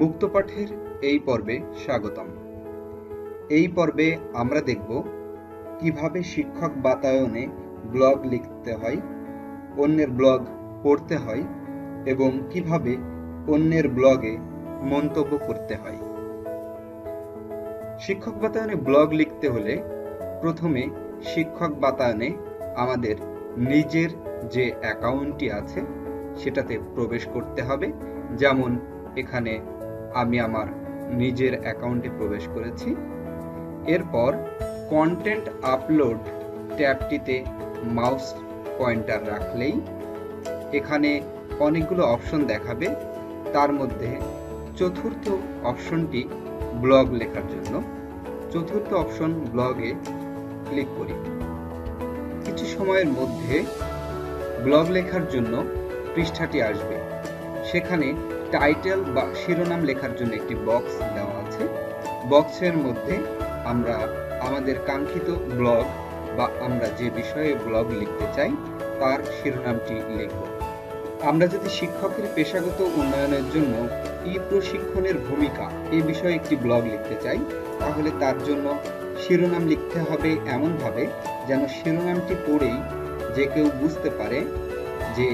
মুক্ত পাঠের এই পর্বে স্বাগতম। এই পর্বে আমরা দেখব কীভাবে শিক্ষক বাতায়নে ব্লগ লিখতে হয়, অন্যের ব্লগ পড়তে হয় এবং কীভাবে অন্যের ব্লগে মন্তব্য করতে হয়। শিক্ষক বাতায়নে ব্লগ লিখতে হলে প্রথমে শিক্ষক বাতায়নে আমাদের নিজের যে অ্যাকাউন্টটি আছে সেটাতে প্রবেশ করতে হবে। যেমন এখানে আমি আমার নিজের অ্যাকাউন্টে প্রবেশ করেছি। এরপর কন্টেন্ট আপলোড ট্যাবটিতে মাউস পয়েন্টার রাখলেই এখানে অনেকগুলো অপশন দেখাবে। তার মধ্যে চতুর্থ অপশনটি ব্লগ লেখার জন্য। চতুর্থ অপশন ব্লগে ক্লিক করি। কিছু সময়ের মধ্যে ব্লগ লেখার জন্য পৃষ্ঠাটি আসবে। সেখানে টাইটেল বা শিরোনাম লেখার জন্য একটি বক্স দেওয়া আছে। বক্সের মধ্যে আমরা আমাদের কাঙ্ক্ষিত ব্লগ বা আমরা যে বিষয়ে ব্লগ লিখতে চাই, তার শিরোনামটি লিখব। আমরা যদি শিক্ষকের পেশাগত উন্নয়নের জন্য ই প্রশিক্ষণের ভূমিকা এ বিষয়ে একটি ব্লগ লিখতে চাই, তাহলে তার জন্য শিরোনাম লিখতে হবে এমনভাবে যেন শিরোনামটি পড়েই যে কেউ বুঝতে পারে যে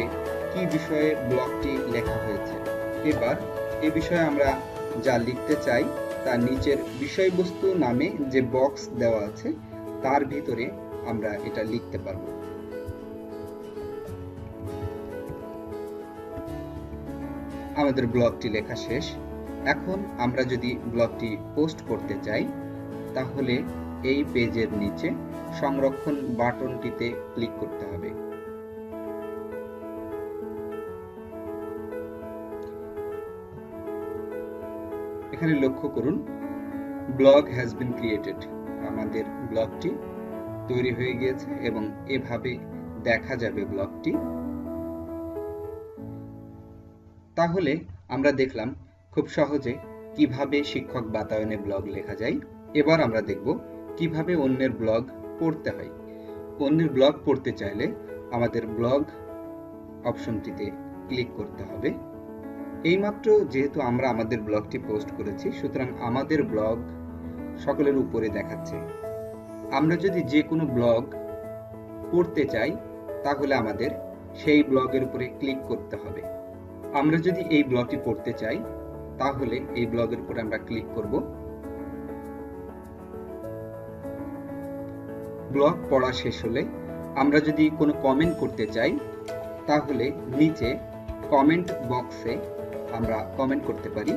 কি বিষয়ে ব্লগটি লেখা হয়েছে। এবার এ বিষয়ে আমরা যা লিখতে চাই তার নিচের বিষয়বস্তু নামে যে বক্স দেওয়া আছে, তার ভিতরে আমরা এটা লিখতে পারব। আমাদের ব্লগটি লেখা শেষ। এখন আমরা যদি ব্লগটি পোস্ট করতে চাই, তাহলে এই পেজের নিচে সংরক্ষণ বাটনটিতে ক্লিক করতে হবে। এখানে লক্ষ্য করুন ব্লগ হ্যাজ বিন ক্রিয়েটেড আমাদের ব্লগটি তৈরি হয়ে গিয়েছে এবং এভাবে দেখা যাবে ব্লগটি তাহলে আমরা দেখলাম খুব সহজে কীভাবে শিক্ষক বাতায়নে ব্লগ লেখা যায়। এবার আমরা দেখব কীভাবে অন্যের ব্লগ পড়তে হয়। অন্যের ব্লগ পড়তে চাইলে আমাদের ব্লগ অপশনটিতে ক্লিক করতে হবে। এইমাত্র যেহেতু আমরা আমাদের ব্লগটি পোস্ট করেছি, সুতরাং আমাদের ব্লগ সকলের উপরে দেখাচ্ছে। আমরা যদি যে কোনো ব্লগ পড়তে চাই, তাহলে আমাদের সেই ব্লগের উপরে ক্লিক করতে হবে। আমরা যদি এই ব্লগটি পড়তে চাই, তাহলে এই ব্লগের উপরে আমরা ক্লিক করব। ব্লগ পড়া শেষ হলে আমরা যদি কোনো কমেন্ট করতে চাই, তাহলে নিচে কমেন্ট বক্সে আমরা কমেন্ট করতে পারি।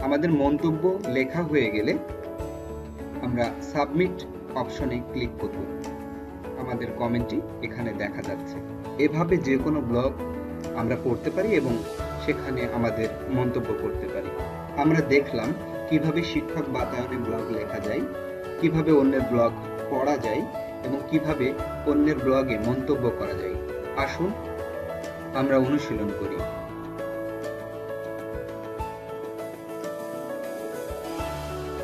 আমাদের মন্তব্য লেখা হয়ে গেলে আমরা সাবমিট অপশনে ক্লিক করব। আমাদের কমেন্টটি এখানে দেখা যাচ্ছে। এভাবে যে কোনো ব্লগ আমরা পড়তে পারি এবং সেখানে আমাদের মন্তব্য করতে পারি। আমরা দেখলাম কীভাবে শিক্ষক বাতায়নে ব্লগ লেখা যায়, কীভাবে অন্যের ব্লগ পড়া যায় এবং কীভাবে অন্যের ব্লগে মন্তব্য করা যায়। আসুন আমরা অনুশীলন করি।